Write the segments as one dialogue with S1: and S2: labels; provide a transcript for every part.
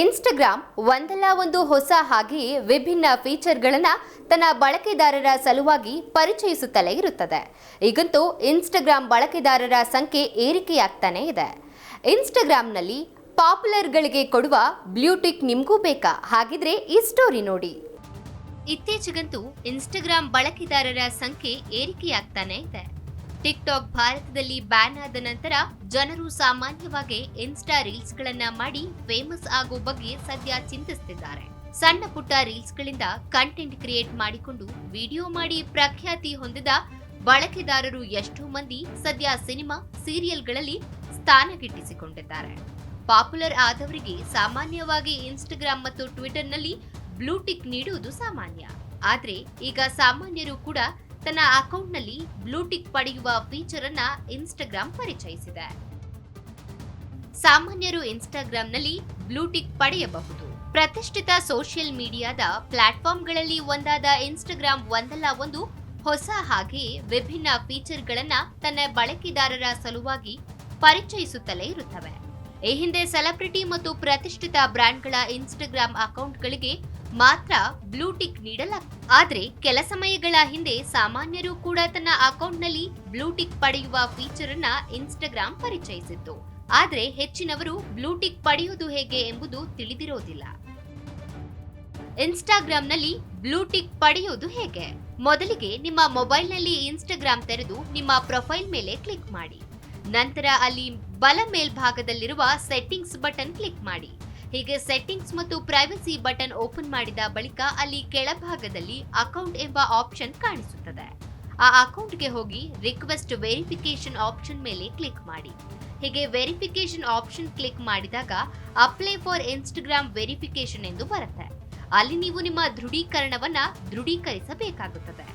S1: Instagram ಒಂದಲ್ಲ ಒಂದು ಹೊಸ ಹಾಗೆ ವಿಭಿನ್ನ ಫೀಚರ್ಗಳನ್ನು ತನ್ನ ಬಳಕೆದಾರರ ಸಲುವಾಗಿ ಪರಿಚಯಿಸುತ್ತಲೇ ಇರುತ್ತದೆ. ಈಗಂತೂ ಇನ್ಸ್ಟಾಗ್ರಾಮ್ ಬಳಕೆದಾರರ ಸಂಖ್ಯೆ ಏರಿಕೆಯಾಗ್ತಾನೇ ಇದೆ. ಇನ್ಸ್ಟಾಗ್ರಾಮ್ನಲ್ಲಿ ಪಾಪ್ಯುಲರ್ಗಳಿಗೆ ಕೊಡುವ ಬ್ಲೂಟಿಕ್ ನಿಮಗೂ ಬೇಕಾ? ಹಾಗಿದ್ರೆ ಈ ಸ್ಟೋರಿ ನೋಡಿ. ಇತ್ತೀಚೆಗಂತೂ ಇನ್ಸ್ಟಾಗ್ರಾಮ್ ಬಳಕೆದಾರರ ಸಂಖ್ಯೆ ಏರಿಕೆಯಾಗ್ತಾನೆ ಇದೆ. ಟಿಕ್ಟಾಕ್ ಭಾರತದಲ್ಲಿ ಬ್ಯಾನ್ ಆದ ನಂತರ ಜನರು ಸಾಮಾನ್ಯವಾಗಿ ಇನ್ಸ್ಟಾ ರೀಲ್ಸ್ ಗಳನ್ನ ಮಾಡಿ ಫೇಮಸ್ ಆಗೋ ಬಗ್ಗೆ ಸದ್ಯ ಚಿಂತಿಸುತ್ತಿದ್ದಾರೆ ಸಣ್ಣ ಪುಟ್ಟ ರೀಲ್ಸ್ ಗಳಿಂದ ಕಂಟೆಂಟ್ ಕ್ರಿಯೇಟ್ ಮಾಡಿಕೊಂಡು ವಿಡಿಯೋ ಮಾಡಿ ಪ್ರಖ್ಯಾತಿ ಹೊಂದಿದ ಬಳಕೆದಾರರು ಎಷ್ಟೋ ಮಂದಿ ಸದ್ಯ ಸಿನಿಮಾ, ಸೀರಿಯಲ್ಗಳಲ್ಲಿ ಸ್ಥಾನ ಗಿಟ್ಟಿಸಿಕೊಂಡಿದ್ದಾರೆ. ಪಾಪ್ಯುಲರ್ ಆದವರಿಗೆ ಸಾಮಾನ್ಯವಾಗಿ ಇನ್ಸ್ಟಾಗ್ರಾಮ್ ಮತ್ತು ಟ್ವಿಟರ್ನಲ್ಲಿ ಬ್ಲೂಟಿಕ್ ನೀಡುವುದು ಸಾಮಾನ್ಯ. ಆದರೆ ಈಗ ಸಾಮಾನ್ಯರು ಕೂಡ ತನ್ನ ಅಕೌಂಟ್ನಲ್ಲಿ ಬ್ಲೂಟಿಕ್ ಪಡೆಯುವ ಫೀಚರ್ ಅನ್ನ ಇನ್ಸ್ಟಾಗ್ರಾಮ್ ಪರಿಚಯಿಸಿದೆ. ಸಾಮಾನ್ಯರು ಇನ್ಸ್ಟಾಗ್ರಾಂನಲ್ಲಿ ಬ್ಲೂಟಿಕ್ ಪಡೆಯಬಹುದು. ಪ್ರತಿಷ್ಠಿತ ಸೋಷಿಯಲ್ ಮೀಡಿಯಾದ ಪ್ಲಾಟ್ಫಾರ್ಮ್ಗಳಲ್ಲಿ ಒಂದಾದ ಇನ್ಸ್ಟಾಗ್ರಾಂ ಒಂದಲ್ಲ ಒಂದು ಹೊಸ ಹಾಗೆ ವಿಭಿನ್ನ ಫೀಚರ್ಗಳನ್ನ ತನ್ನ ಬಳಕೆದಾರರ ಸಲುವಾಗಿ ಪರಿಚಯಿಸುತ್ತಲೇ ಇರುತ್ತವೆ. ಈ ಹಿಂದೆ ಸೆಲೆಬ್ರಿಟಿ ಮತ್ತು ಪ್ರತಿಷ್ಠಿತ ಬ್ರ್ಯಾಂಡ್ಗಳ ಇನ್ಸ್ಟಾಗ್ರಾಂ ಅಕೌಂಟ್ಗಳಿಗೆ ಮಾತ್ರ ಬ್ಲೂ ಟಿಕ್ ನೀಡಲಾಗ್ತದೆ. ಆದ್ರೆ ಕೆಲ ಸಮಯಗಳ ಹಿಂದೆ ಸಾಮಾನ್ಯರು ಕೂಡ ತನ್ನ ಅಕೌಂಟ್ನಲ್ಲಿ ಬ್ಲೂಟಿಕ್ ಪಡೆಯುವ ಫೀಚರ್ ಅನ್ನ ಇನ್ಸ್ಟಾಗ್ರಾಮ್ ಪರಿಚಯಿಸಿತ್ತು ಆದ್ರೆ ಹೆಚ್ಚಿನವರು ಬ್ಲೂ ಟಿಕ್ ಪಡೆಯುವುದು ಹೇಗೆ ಎಂಬುದು ತಿಳಿದಿರೋದಿಲ್ಲ. ಇನ್ಸ್ಟಾಗ್ರಾಂನಲ್ಲಿ ಬ್ಲೂಟಿಕ್ ಪಡೆಯುವುದು ಹೇಗೆ? ಮೊದಲಿಗೆ ನಿಮ್ಮ ಮೊಬೈಲ್ನಲ್ಲಿ ಇನ್ಸ್ಟಾಗ್ರಾಮ್ ತೆರೆದು ನಿಮ್ಮ ಪ್ರೊಫೈಲ್ ಮೇಲೆ ಕ್ಲಿಕ್ ಮಾಡಿ. ನಂತರ ಅಲ್ಲಿ ಬಲ ಮೇಲ್ಭಾಗದಲ್ಲಿರುವ ಸೆಟ್ಟಿಂಗ್ಸ್ ಬಟನ್ ಕ್ಲಿಕ್ ಮಾಡಿ. ಹೀಗೆ ಸೆಟ್ಟಿಂಗ್ಸ್ ಮತ್ತು ಪ್ರೈವಸಿ ಬಟನ್ ಓಪನ್ ಮಾಡಿದ ಬಳಿಕ ಅಲ್ಲಿ ಕೆಳಭಾಗದಲ್ಲಿ ಅಕೌಂಟ್ ಎಂಬ ಆಪ್ಷನ್ ಕಾಣಿಸುತ್ತದೆ. ಆ ಅಕೌಂಟ್ಗೆ ಹೋಗಿ ರಿಕ್ವೆಸ್ಟ್ ವೆರಿಫಿಕೇಶನ್ ಆಪ್ಷನ್ ಮೇಲೆ ಕ್ಲಿಕ್ ಮಾಡಿ. ಹೀಗೆ ವೆರಿಫಿಕೇಶನ್ ಆಪ್ಷನ್ ಕ್ಲಿಕ್ ಮಾಡಿದಾಗ ಅಪ್ಲೈ ಫಾರ್ ಇನ್ಸ್ಟಾಗ್ರಾಮ್ ವೆರಿಫಿಕೇಶನ್ ಎಂದು ಬರುತ್ತೆ. ಅಲ್ಲಿ ನೀವು ನಿಮ್ಮ ದೃಢೀಕರಣವನ್ನ ದೃಢೀಕರಿಸಬೇಕಾಗುತ್ತದೆ.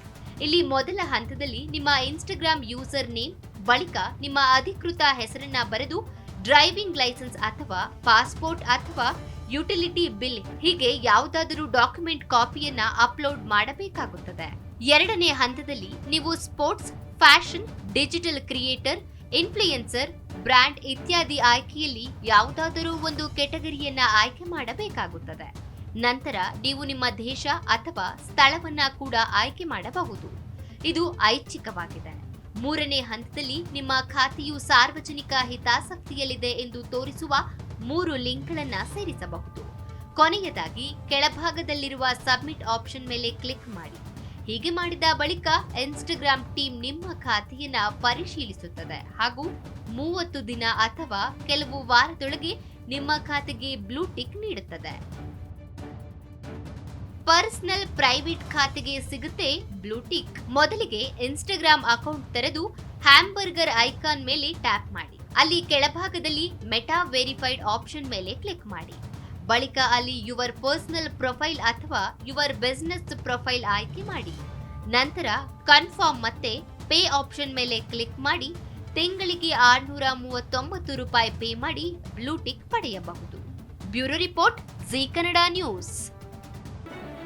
S1: ಇಲ್ಲಿ ಮೊದಲ ಹಂತದಲ್ಲಿ ನಿಮ್ಮ ಇನ್ಸ್ಟಾಗ್ರಾಮ್ ಯೂಸರ್ ನೇಮ್ ಬಳಿಕ ನಿಮ್ಮ ಅಧಿಕೃತ ಹೆಸರನ್ನ ಬರೆದು ಡ್ರೈವಿಂಗ್ ಲೈಸೆನ್ಸ್ ಅಥವಾ ಪಾಸ್ಪೋರ್ಟ್ ಅಥವಾ ಯುಟಿಲಿಟಿ ಬಿಲ್ ಹೀಗೆ ಯಾವುದಾದರೂ ಡಾಕ್ಯುಮೆಂಟ್ ಕಾಪಿಯನ್ನ ಅಪ್ಲೋಡ್ ಮಾಡಬೇಕಾಗುತ್ತದೆ. ಎರಡನೇ ಹಂತದಲ್ಲಿ ನೀವು sports, fashion, digital creator, influencer, brand ಇತ್ಯಾದಿ ಆಯ್ಕೆಯಲ್ಲಿ ಯಾವುದಾದರೂ ಒಂದು ಕೆಟಗರಿಯನ್ನ ಆಯ್ಕೆ ಮಾಡಬೇಕಾಗುತ್ತದೆ. ನಂತರ ನೀವು ನಿಮ್ಮ ದೇಶ ಅಥವಾ ಸ್ಥಳವನ್ನ ಕೂಡ ಆಯ್ಕೆ ಮಾಡಬಹುದು. ಇದು ಐಚ್ಛಿಕವಾಗಿದೆ. ಮೂರನೇ ಹಂತದಲ್ಲಿ ನಿಮ್ಮ ಖಾತೆಯು ಸಾರ್ವಜನಿಕ ಹಿತಾಸಕ್ತಿಯಲ್ಲಿದೆ ಎಂದು ತೋರಿಸುವ ಮೂರು ಲಿಂಕ್ಗಳನ್ನು ಸೇರಿಸಬಹುದು. ಕೊನೆಯದಾಗಿ, ಕೆಳಭಾಗದಲ್ಲಿರುವ ಸಬ್ಮಿಟ್ ಆಪ್ಷನ್ ಮೇಲೆ ಕ್ಲಿಕ್ ಮಾಡಿ. ಹೀಗೆ ಮಾಡಿದ ಬಳಿಕ ಇನ್ಸ್ಟಾಗ್ರಾಂ ಟೀಮ್ ನಿಮ್ಮ ಖಾತೆಯನ್ನು ಪರಿಶೀಲಿಸುತ್ತದೆ. ಹಾಗೂ ಮೂವತ್ತು ದಿನ ಅಥವಾ ಕೆಲವು ವಾರದೊಳಗೆ ನಿಮ್ಮ ಖಾತೆಗೆ ಬ್ಲೂ ಟಿಕ್ ನೀಡುತ್ತದೆ. ಪರ್ಸನಲ್ ಪ್ರೈವೇಟ್ ಖಾತೆಗೆ ಸಿಗುತ್ತೆ ಬ್ಲೂಟಿಕ್ ಮೊದಲಿಗೆ ಇನ್ಸ್ಟಾಗ್ರಾಮ್ ಅಕೌಂಟ್ ತೆರೆದು ಹ್ಯಾಂಬರ್ಗರ್ ಐಕಾನ್ ಮೇಲೆ ಟ್ಯಾಪ್ ಮಾಡಿ. ಅಲ್ಲಿ ಕೆಳಭಾಗದಲ್ಲಿ ಮೆಟಾ ವೆರಿಫೈಡ್ ಆಪ್ಷನ್ ಮೇಲೆ ಕ್ಲಿಕ್ ಮಾಡಿ. ಬಳಿಕ ಅಲ್ಲಿ ಯುವರ್ ಪರ್ಸನಲ್ ಪ್ರೊಫೈಲ್ ಅಥವಾ ಯುವರ್ ಬಿಸ್ನೆಸ್ ಪ್ರೊಫೈಲ್ ಆಯ್ಕೆ ಮಾಡಿ. ನಂತರ ಕನ್ಫರ್ಮ್ ಮತ್ತೆ ಪೇ ಆಪ್ಷನ್ ಮೇಲೆ ಕ್ಲಿಕ್ ಮಾಡಿ. ತಿಂಗಳಿಗೆ ಆರ್ನೂರ ಮೂವತ್ತೊಂಬತ್ತು ರೂಪಾಯಿ ಪೇ ಮಾಡಿ ಬ್ಲೂಟಿಕ್ ಪಡೆಯಬಹುದು. Bureau report Zee Kannada news.